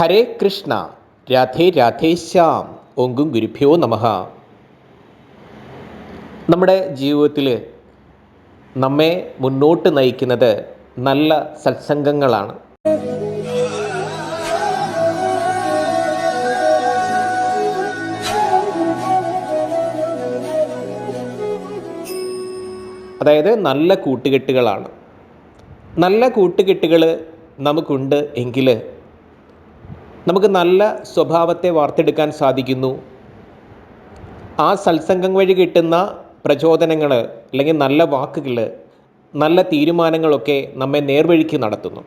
ഹരേ കൃഷ്ണ രാധേ രാധേ ശ്യാം ഓങ്കും ഗുരുഭ്യോ നമഃ. നമ്മുടെ ജീവിതത്തിൽ നമ്മെ മുന്നോട്ട് നയിക്കുന്നത് നല്ല സത്സംഗങ്ങളാണ്. അതായത് നല്ല കൂട്ടുകെട്ടുകളാണ്. നല്ല കൂട്ടുകെട്ടുകൾ നമുക്കുണ്ട് എങ്കിൽ നമുക്ക് നല്ല സ്വഭാവത്തെ വാർത്തെടുക്കാൻ സാധിക്കുന്നു. ആ സത്സംഗം വഴി കിട്ടുന്ന പ്രചോദനങ്ങൾ അല്ലെങ്കിൽ നല്ല വാക്കുകൾ നല്ല തീരുമാനങ്ങളൊക്കെ നമ്മെ നേർവഴിക്ക് നടത്തുന്നു.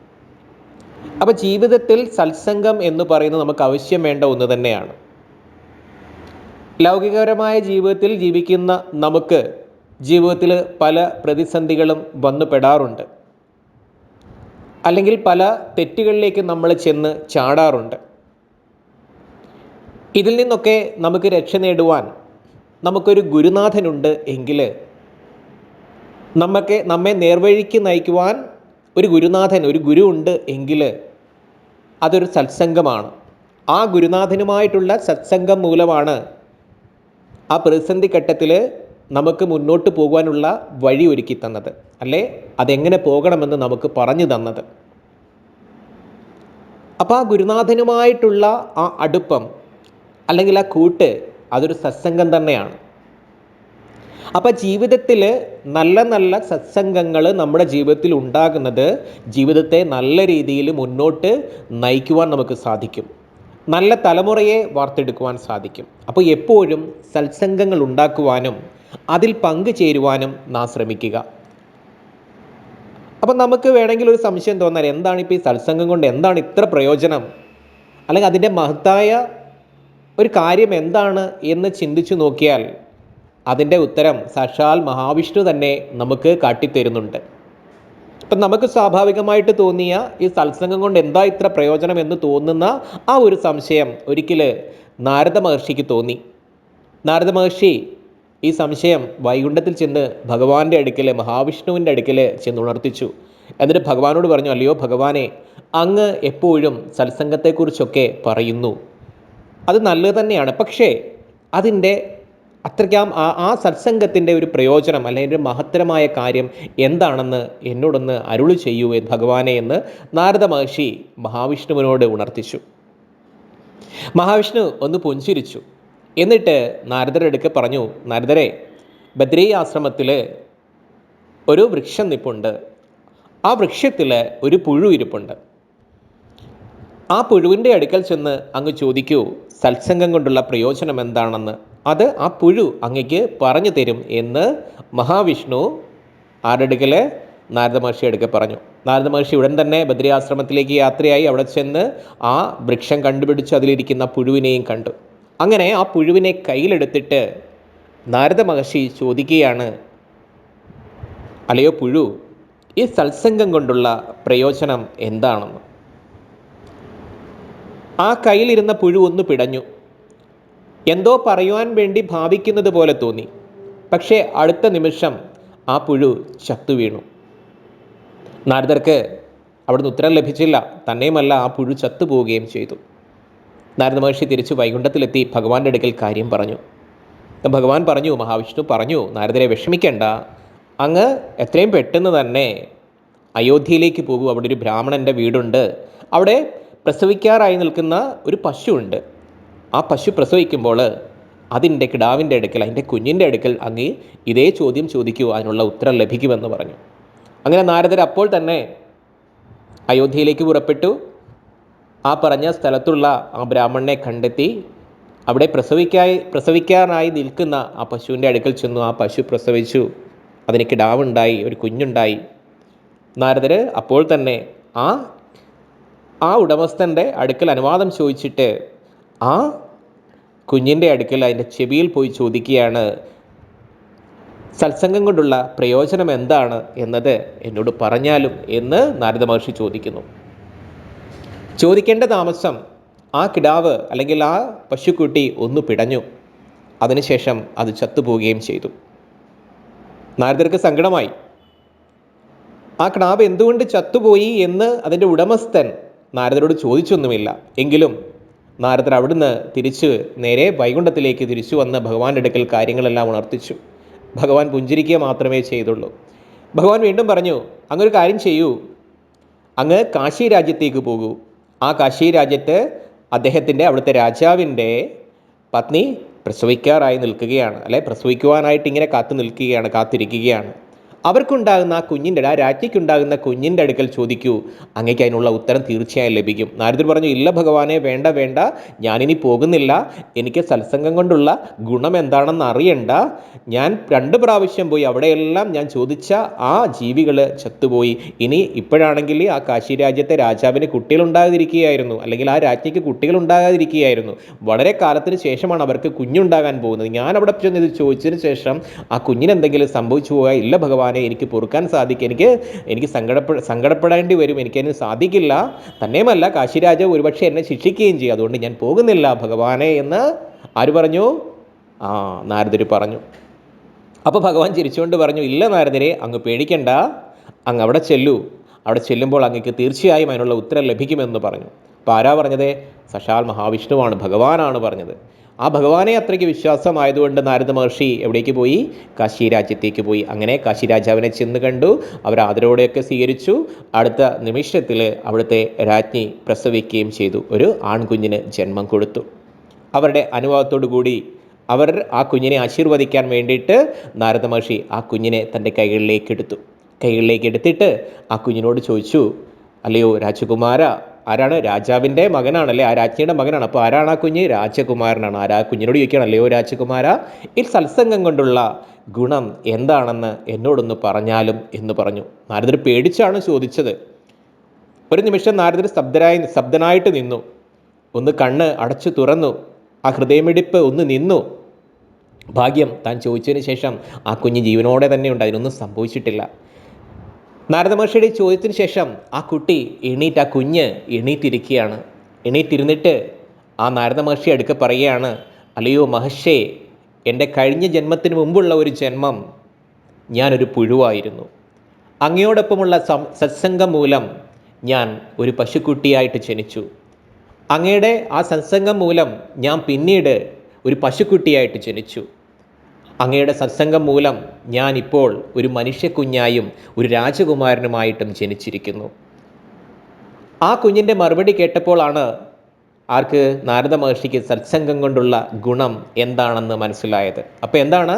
അപ്പോൾ ജീവിതത്തിൽ സത്സംഗം എന്ന് പറയുന്നത് നമുക്ക് ആവശ്യം വേണ്ട ഒന്ന് തന്നെയാണ്. ലൗകികപരമായ ജീവിതത്തിൽ ജീവിക്കുന്ന നമുക്ക് ജീവിതത്തിൽ പല പ്രതിസന്ധികളും വന്നുപെടാറുണ്ട് അല്ലെങ്കിൽ പല തെറ്റുകളിലേക്ക് നമ്മൾ ചെന്ന് ചാടാറുണ്ട്. ഇതിൽ നിന്നൊക്കെ നമുക്ക് രക്ഷ നേടുവാൻ നമുക്കൊരു ഗുരുനാഥനുണ്ട് എങ്കിൽ നമുക്ക് നമ്മെ നേർവഴിക്ക് നയിക്കുവാൻ ഒരു ഗുരുനാഥൻ ഒരു ഗുരു ഉണ്ട് എങ്കിൽ അതൊരു സത്സംഗമാണ്. ആ ഗുരുനാഥനുമായിട്ടുള്ള സത്സംഗം മൂലമാണ് ആ പ്രതിസന്ധി ഘട്ടത്തിൽ നമുക്ക് മുന്നോട്ട് പോകുവാനുള്ള വഴി ഒരുക്കി തന്നത്. അല്ലേ? അതെങ്ങനെ പോകണമെന്ന് നമുക്ക് പറഞ്ഞു തന്നത്. അപ്പോൾ ആ ഗുരുനാഥനുമായിട്ടുള്ള ആ അടുപ്പം അല്ലെങ്കിൽ ആ കൂട്ട് അതൊരു സത്സംഗം തന്നെയാണ്. അപ്പോൾ ജീവിതത്തിൽ നല്ല നല്ല സത്സംഗങ്ങൾ നമ്മുടെ ജീവിതത്തിൽ ഉണ്ടാകുന്നത് ജീവിതത്തെ നല്ല രീതിയിൽ മുന്നോട്ട് നയിക്കുവാൻ നമുക്ക് സാധിക്കും. നല്ല തലമുറയെ വാർത്തെടുക്കുവാൻ സാധിക്കും. അപ്പോൾ എപ്പോഴും സത്സംഗങ്ങൾ ഉണ്ടാക്കുവാനും അതിൽ പങ്കുചേരുവാനും നാം ശ്രമിക്കുക. അപ്പം നമുക്ക് വേണമെങ്കിൽ ഒരു സംശയം തോന്നാൽ എന്താണ് ഇപ്പോൾ ഈ സത്സംഗം കൊണ്ട് എന്താണ് ഇത്ര പ്രയോജനം? അല്ലെങ്കിൽ അതിന്റെ മഹത്തായ ഒരു കാര്യം എന്താണ് എന്ന് ചിന്തിച്ചു നോക്കിയാൽ അതിന്റെ ഉത്തരം സാക്ഷാൽ മഹാവിഷ്ണു തന്നെ നമുക്ക് കാട്ടിത്തരുന്നുണ്ട്. അപ്പം നമുക്ക് സ്വാഭാവികമായിട്ട് തോന്നിയ ഈ സത്സംഗം കൊണ്ട് എന്താ ഇത്ര പ്രയോജനം എന്ന് തോന്നുന്ന ആ ഒരു സംശയം ഒരിക്കൽ നാരദ മഹർഷിക്ക് തോന്നി. നാരദ മഹർഷി ഈ സംശയം വൈകുണ്ഠത്തിൽ ചെന്ന് ഭഗവാന്റെ അടുക്കൽ മഹാവിഷ്ണുവിന്റെ അടുക്കൽ ചെന്ന് ഉണർത്തിച്ചു. എന്നിട്ട് ഭഗവാനോട് പറഞ്ഞു അല്ലയോ ഭഗവാനെ അങ്ങ് എപ്പോഴും സത്സംഗത്തെക്കുറിച്ചൊക്കെ പറയുന്നു. അത് നല്ലത് തന്നെയാണ്. പക്ഷേ അതിന്റെ അത്രയ്ക്കാം ആ ആ സത്സംഗത്തിന്റെ ഒരു പ്രയോജനം അല്ലെങ്കിൽ ഒരു മഹത്തരമായ കാര്യം എന്താണെന്ന് എന്നോടൊന്ന് അരുളി ചെയ്യൂ ഭഗവാനെ എന്ന് നാരദ മഹർഷി മഹാവിഷ്ണുവിനോട് ഉണർത്തിച്ചു. മഹാവിഷ്ണു ഒന്ന് പുഞ്ചിരിച്ചു. എന്നിട്ട് നാരദരുടെ അടുക്ക് പറഞ്ഞു നാരദരെ ബദ്രീ ആശ്രമത്തിൽ ഒരു വൃക്ഷം നിപ്പുണ്ട്. ആ വൃക്ഷത്തിൽ ഒരു പുഴു ഇരിപ്പുണ്ട്. ആ പുഴുവിന്റെ അടുക്കൽ ചെന്ന് അങ്ങ് ചോദിക്കൂ സത്സംഗം കൊണ്ടുള്ള പ്രയോജനം എന്താണെന്ന്? അത് ആ പുഴു അങ്ങക്ക് പറഞ്ഞു തരും എന്ന് മഹാവിഷ്ണു ആരുടെ അടുക്കൽ നാരദ മഹർഷി അടുക്കൽ പറഞ്ഞു. നാരദ മഹർഷി ഉടൻ തന്നെ ബദ്രിയാശ്രമത്തിലേക്ക് യാത്രയായി അവിടെ ചെന്ന് ആ വൃക്ഷം കണ്ടുപിടിച്ച് അതിലിരിക്കുന്ന പുഴുവിനെയും കണ്ടു. അങ്ങനെ ആ പുഴുവിനെ കയ്യിലെടുത്തിട്ട് നാരദ മഹർഷി ചോദിക്കുകയാണ് അലയോ പുഴു ഈ സത്സംഗം കൊണ്ടുള്ള പ്രയോജനം എന്താണെന്ന്? ആ കയ്യിലിരുന്ന പുഴു ഒന്ന് പിടഞ്ഞു. എന്തോ പറയുവാൻ വേണ്ടി ഭാവിക്കുന്നത് പോലെ തോന്നി. പക്ഷേ അടുത്ത നിമിഷം ആ പുഴു ചത്തു വീണു. നാരദർക്ക് അവിടുന്ന് ഉത്തരം ലഭിച്ചില്ല. തന്നെയുമല്ല ആ പുഴു ചത്തുപോവുകയും ചെയ്തു. നാരദ മഹർഷി തിരിച്ച് വൈകുണ്ഠത്തിലെത്തി ഭഗവാന്റെ അടുക്കൽ കാര്യം പറഞ്ഞു. ഭഗവാൻ പറഞ്ഞു മഹാവിഷ്ണു പറഞ്ഞു നാരദരെ വിഷമിക്കേണ്ട. അങ്ങ് എത്രയും പെട്ടെന്ന് തന്നെ അയോധ്യയിലേക്ക് പോകൂ. അവിടെ ഒരു ബ്രാഹ്മണന്റെ വീടുണ്ട്. അവിടെ പ്രസവിക്കാറായി നിൽക്കുന്ന ഒരു പശുവുണ്ട്. ആ പശു പ്രസവിക്കുമ്പോൾ അതിന്റെ കിടാവിന്റെ അടുക്കൽ അതിന്റെ കുഞ്ഞിന്റെ അടുക്കൽ അങ്ങ് ഇതേ ചോദ്യം ചോദിക്കൂ അതിനുള്ള ഉത്തരം ലഭിക്കുമെന്ന് പറഞ്ഞു. അങ്ങനെ നാരദർ അപ്പോൾ തന്നെ അയോധ്യയിലേക്ക് പുറപ്പെട്ടു. ആ പറഞ്ഞ സ്ഥലത്തുള്ള ആ ബ്രാഹ്മണനെ കണ്ടെത്തി. അവിടെ പ്രസവിക്കായി പ്രസവിക്കാനായി നിൽക്കുന്ന ആ പശുവിന്റെ അടുക്കൽ ചെന്നു. ആ പശു പ്രസവിച്ചു. അതിന് കിടാവുണ്ടായി ഒരു കുഞ്ഞുണ്ടായി. നാരദർ അപ്പോൾ തന്നെ ആ ആ ഉടമസ്ഥന്റെ അടുക്കൽ അനുവാദം ചോദിച്ചിട്ട് ആ കുഞ്ഞിന്റെ അടുക്കൽ അതിന്റെ ചെവിയിൽ പോയി ചോദിക്കുകയാണ്. സത്സംഗം കൊണ്ടുള്ള പ്രയോജനം എന്താണ് എന്നത് എന്നോട് പറഞ്ഞാലും? എന്ന് നാരദ മഹർഷി ചോദിക്കുന്നു. ചോദിക്കേണ്ട താമസം ആ കിടാവ് അല്ലെങ്കിൽ ആ പശുക്കുട്ടി ഒന്ന് പിടഞ്ഞു. അതിനുശേഷം അത് ചത്തുപോവുകയും ചെയ്തു. നാരദർക്ക് സങ്കടമായി. ആ കിടാവ് എന്തുകൊണ്ട് ചത്തുപോയി? എന്ന് അതിന്റെ ഉടമസ്ഥൻ നാരദരോട് ചോദിച്ചൊന്നുമില്ല. എങ്കിലും നാരദർ അവിടുന്ന് തിരിച്ച് നേരെ വൈകുണ്ഠത്തിലേക്ക് തിരിച്ചു വന്ന് ഭഗവാന്റെ അടുക്കൽ കാര്യങ്ങളെല്ലാം ഉണർത്തിച്ചു. ഭഗവാൻ പുഞ്ചിരിക്കുക മാത്രമേ ചെയ്തുള്ളൂ. ഭഗവാൻ വീണ്ടും പറഞ്ഞു അങ്ങൊരു കാര്യം ചെയ്യൂ. അങ്ങ് കാശി രാജ്യത്തേക്ക് പോകൂ. ആ കാശി രാജ്യത്ത് അദ്ദേഹത്തിന്റെ അവിടുത്തെ രാജാവിന്റെ പത്നി പ്രസവിക്കാറായി നിൽക്കുകയാണ്. അല്ലെ പ്രസവിക്കുവാനായിട്ട് ഇങ്ങനെ കാത്തു നിൽക്കുകയാണ് കാത്തിരിക്കുകയാണ്. അവർക്കുണ്ടാകുന്ന ആ കുഞ്ഞിന്റെ ആ രാജ്ഞിക്കുണ്ടാകുന്ന കുഞ്ഞിന്റെ അടുക്കൽ ചോദിക്കൂ. അങ്ങേക്ക് അതിനുള്ള ഉത്തരം തീർച്ചയായും ലഭിക്കും. നാരദർ പറഞ്ഞു ഇല്ല ഭഗവാനെ വേണ്ട വേണ്ട. ഞാനിനി പോകുന്നില്ല. എനിക്ക് സത്സംഗം കൊണ്ടുള്ള ഗുണം എന്താണെന്ന് അറിയണ്ട. ഞാൻ രണ്ട് പ്രാവശ്യം പോയി അവിടെയെല്ലാം ഞാൻ ചോദിച്ച ആ ജീവികൾ ചത്തുപോയി. ഇനി ഇപ്പോഴാണെങ്കിൽ ആ കാശി രാജ്യത്തെ രാജാവിന് കുട്ടികളുണ്ടാകാതിരിക്കുകയായിരുന്നു. അല്ലെങ്കിൽ ആ രാജ്ഞിക്ക് കുട്ടികളുണ്ടാകാതിരിക്കുകയായിരുന്നു. വളരെ കാലത്തിന് ശേഷമാണ് അവർക്ക് കുഞ്ഞുണ്ടാകാൻ പോകുന്നത്. ഞാൻ അവിടെ ചെന്ന് ഇത് ചോദിച്ചതിന് ശേഷം ആ കുഞ്ഞിനെന്തെങ്കിലും സംഭവിച്ചു പോയാൽ ഇല്ല ഭഗവാനെ എനിക്ക് പൊറുക്കാൻ സാധിക്കും എനിക്ക് എനിക്ക് സങ്കടപ്പെ സങ്കടപ്പെടേണ്ടി വരും എനിക്കതിന് സാധിക്കില്ല. തന്നെയുമല്ല കാശിരാജ ഒരുപക്ഷെ എന്നെ ശിക്ഷിക്കുകയും ചെയ്യും. അതുകൊണ്ട് ഞാൻ പോകുന്നില്ല ഭഗവാനെ എന്ന് ആര് പറഞ്ഞു? ആ നാരദര് പറഞ്ഞു. അപ്പോൾ ഭഗവാൻ ചിരിച്ചുകൊണ്ട് പറഞ്ഞു ഇല്ല നാരദരെ അങ്ങ് പേടിക്കണ്ട. അങ്ങ് അവിടെ ചെല്ലൂ. അവിടെ ചെല്ലുമ്പോൾ അങ്ങക്ക് തീർച്ചയായും അതിനുള്ള ഉത്തരം ലഭിക്കുമെന്ന് പറഞ്ഞു. അപ്പോൾ ആരാ പറഞ്ഞത്? സശാൽ മഹാവിഷ്ണുവാണ് ഭഗവാനാണ് പറഞ്ഞത്. ആ ഭഗവാനെ അത്രയ്ക്ക് വിശ്വാസമായതുകൊണ്ട് നാരദ മഹർഷി എവിടേക്ക് പോയി? കാശി രാജ്യത്തേക്ക് പോയി. അങ്ങനെ കാശി രാജാവിനെ ചെന്ന് കണ്ടു. അവർ ആദരവോടെയൊക്കെ സ്വീകരിച്ചു. അടുത്ത നിമിഷത്തിൽ അവിടുത്തെ രാജ്ഞി പ്രസവിക്കുകയും ചെയ്തു. ഒരു ആൺകുഞ്ഞിന് ജന്മം കൊടുത്തു. അവരുടെ അനുഭവത്തോടു കൂടി അവർ ആ കുഞ്ഞിനെ ആശീർവദിക്കാൻ വേണ്ടിയിട്ട് നാരദ മഹർഷി ആ കുഞ്ഞിനെ തന്റെ കൈകളിലേക്ക് എടുത്തു. കൈകളിലേക്ക് എടുത്തിട്ട് ആ കുഞ്ഞിനോട് ചോദിച്ചു അല്ലയോ രാജകുമാര ആരാണ്? രാജാവിന്റെ മകനാണല്ലേ? ആ രാജ്ഞിയുടെ മകനാണ്. അപ്പോൾ ആരാണ് ആ കുഞ്ഞ്? രാജകുമാരനാണ്. ആരാ? കുഞ്ഞിനോട് ചോദിക്കുകയാണ് അല്ലയോ രാജകുമാര ഈ സത്സംഗം കൊണ്ടുള്ള ഗുണം എന്താണെന്ന് എന്നോടൊന്ന് പറഞ്ഞാലും എന്ന് പറഞ്ഞു. നാരദർ പേടിച്ചാണ് ചോദിച്ചത്. ഒരു നിമിഷം നാരദർ സ്തബ്ധരായി സ്തബ്ധനായിട്ട് നിന്നു. ഒന്ന് കണ്ണ് അടച്ചു തുറന്നു. ആ ഹൃദയമിടിപ്പ് ഒന്ന് നിന്നു. ഭാഗ്യം താൻ ചോദിച്ചതിന് ശേഷം ആ കുഞ്ഞ് ജീവനോടെ തന്നെ ഉണ്ട് അതിനൊന്നും സംഭവിച്ചിട്ടില്ല. നാരദ മഹർഷിയുടെ ചോദ്യത്തിന് ശേഷം ആ കുട്ടി എണീറ്റ് ആ കുഞ്ഞ് എണീറ്റിരിക്കുകയാണ്. എണീറ്റിരുന്നിട്ട് ആ നാരദ മഹർഷി അടുക്ക പറയുകയാണ് അല്ലയോ മഹർഷേ എന്റെ കഴിഞ്ഞ ജന്മത്തിന് മുമ്പുള്ള ഒരു ജന്മം ഞാനൊരു പുഴുവായിരുന്നു. അങ്ങയോടൊപ്പമുള്ള സത്സംഗം മൂലം ഞാൻ ഒരു പശുക്കുട്ടിയായിട്ട് ജനിച്ചു. അങ്ങയുടെ ആ സത്സംഗം മൂലം ഞാൻ പിന്നീട് ഒരു പശുക്കുട്ടിയായിട്ട് ജനിച്ചു. അങ്ങയുടെ സത്സംഗം മൂലം ഞാൻ ഇപ്പോൾ ഒരു മനുഷ്യക്കുഞ്ഞായും ഒരു രാജകുമാരനുമായിട്ടും ജനിച്ചിരിക്കുന്നു. ആ കുഞ്ഞിന്റെ മറുപടി കേട്ടപ്പോഴാണ് ആർക്ക് നാരദ മഹർഷിക്ക് സത്സംഗം കൊണ്ടുള്ള ഗുണം എന്താണെന്ന് മനസ്സിലായത്. അപ്പോൾ എന്താണ്?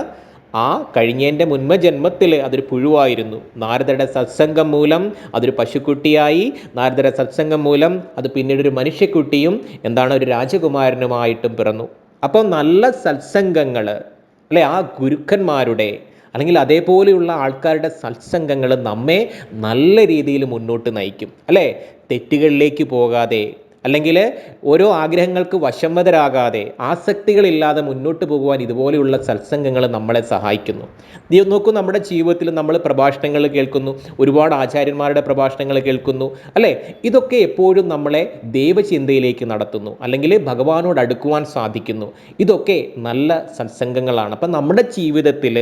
ആ കഴിഞ്ഞതിന്റെ മുൻമജന്മത്തിൽ അതൊരു പുഴുവായിരുന്നു. നാരദയുടെ സത്സംഗം മൂലം അതൊരു പശുക്കുട്ടിയായി നാരദയുടെ സത്സംഗം മൂലം അത് പിന്നീട് ഒരു മനുഷ്യക്കുട്ടിയും എന്താണ് ഒരു രാജകുമാരനുമായിട്ടും പിറന്നു. അപ്പോൾ നല്ല സത്സംഗങ്ങൾ അല്ലെ? ആ ഗുരുക്കന്മാരുടെ അല്ലെങ്കിൽ അതേപോലെയുള്ള ആൾക്കാരുടെ സത്സംഗങ്ങൾ നമ്മെ നല്ല രീതിയിൽ മുന്നോട്ട് നയിക്കും. അല്ലേ? തെറ്റുകളിലേക്ക് പോകാതെ അല്ലെങ്കിൽ ഓരോ ആഗ്രഹങ്ങൾക്ക് വശംവതരാകാതെ ആസക്തികളില്ലാതെ മുന്നോട്ട് പോകുവാൻ ഇതുപോലെയുള്ള സത്സംഗങ്ങൾ നമ്മളെ സഹായിക്കുന്നു. നോക്കൂ നമ്മുടെ ജീവിതത്തിൽ നമ്മൾ പ്രഭാഷണങ്ങൾ കേൾക്കുന്നു ഒരുപാട് ആചാര്യന്മാരുടെ പ്രഭാഷണങ്ങൾ കേൾക്കുന്നു അല്ലേ? ഇതൊക്കെ എപ്പോഴും നമ്മളെ ദൈവചിന്തയിലേക്ക് നടത്തുന്നു അല്ലെങ്കിൽ ഭഗവാനോട് അടുക്കുവാൻ സാധിക്കുന്നു. ഇതൊക്കെ നല്ല സത്സംഗങ്ങളാണ്. അപ്പം നമ്മുടെ ജീവിതത്തിൽ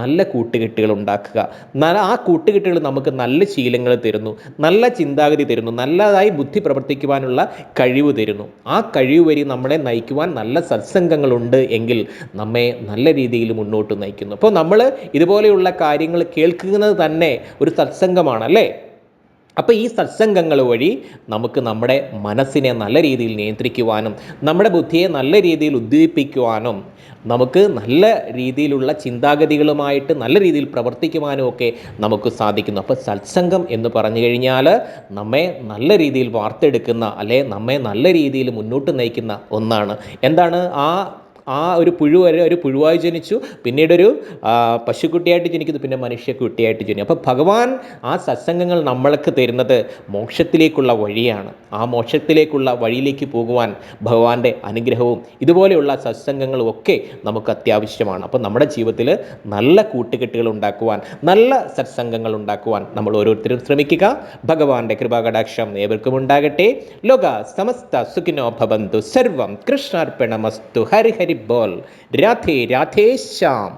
നല്ല കൂട്ടുകെട്ടുകൾ ഉണ്ടാക്കുക. ആ കൂട്ടുകെട്ടുകൾ നമുക്ക് നല്ല ശീലങ്ങൾ തരുന്നു നല്ല ചിന്താഗതി തരുന്നു നല്ലതായി ബുദ്ധി പ്രവർത്തിക്കുവാനുള്ള കഴിവ് തരുന്നു. ആ കഴിവ് വരി നമ്മളെ നയിക്കുവാൻ നല്ല സത്സംഗങ്ങളുണ്ട് എങ്കിൽ നമ്മെ നല്ല രീതിയിൽ മുന്നോട്ട് നയിക്കുന്നു. അപ്പോൾ നമ്മൾ ഇതുപോലെയുള്ള കാര്യങ്ങൾ കേൾക്കുന്നത് തന്നെ ഒരു സത്സംഗമാണ് അല്ലേ? അപ്പോൾ ഈ സത്സംഗങ്ങൾ വഴി നമുക്ക് നമ്മുടെ മനസ്സിനെ നല്ല രീതിയിൽ നിയന്ത്രിക്കുവാനും നമ്മുടെ ബുദ്ധിയെ നല്ല രീതിയിൽ ഉദ്ദീപിക്കുവാനും നമുക്ക് നല്ല രീതിയിലുള്ള ചിന്താഗതികളുമായിട്ട് നല്ല രീതിയിൽ പ്രവർത്തിക്കുവാനും ഒക്കെ നമുക്ക് സാധിക്കുന്നു. അപ്പോൾ സത്സംഗം എന്ന് പറഞ്ഞു കഴിഞ്ഞാൽ നമ്മെ നല്ല രീതിയിൽ വാർത്തെടുക്കുന്ന അല്ലെ നമ്മെ നല്ല രീതിയിൽ മുന്നോട്ട് നയിക്കുന്ന ഒന്നാണ്. എന്താണ്? ആ ആ ഒരു പുഴു വരെ ഒരു പുഴുവായി ജനിച്ചു. പിന്നീടൊരു പശുക്കുട്ടിയായിട്ട് ജനിക്കുന്നു. പിന്നെ മനുഷ്യക്കുട്ടിയായിട്ട് ജനിക്കും അപ്പോൾ ഭഗവാൻ ആ സത്സംഗങ്ങൾ നമ്മൾക്ക് തരുന്നത് മോക്ഷത്തിലേക്കുള്ള വഴിയാണ്. ആ മോക്ഷത്തിലേക്കുള്ള വഴിയിലേക്ക് പോകുവാൻ ഭഗവാന്റെ അനുഗ്രഹവും ഇതുപോലെയുള്ള സത്സംഗങ്ങളും ഒക്കെ നമുക്ക് അത്യാവശ്യമാണ്. അപ്പോൾ നമ്മുടെ ജീവിതത്തിൽ നല്ല കൂട്ടുകെട്ടുകൾ ഉണ്ടാക്കുവാൻ നല്ല സത്സംഗങ്ങൾ ഉണ്ടാക്കുവാൻ നമ്മൾ ഓരോരുത്തരും ശ്രമിക്കുക. ഭഗവാന്റെ കൃപാകടാക്ഷം ഏവർക്കും ഉണ്ടാകട്ടെ. ലോക സമസ്ത സുഖിനോ ഭവന്തു. സർവം കൃഷ്ണാർപ്പണമസ്തു. ഹരി ഹരി ബോൾ രാധേ രാധേ ശ്യാം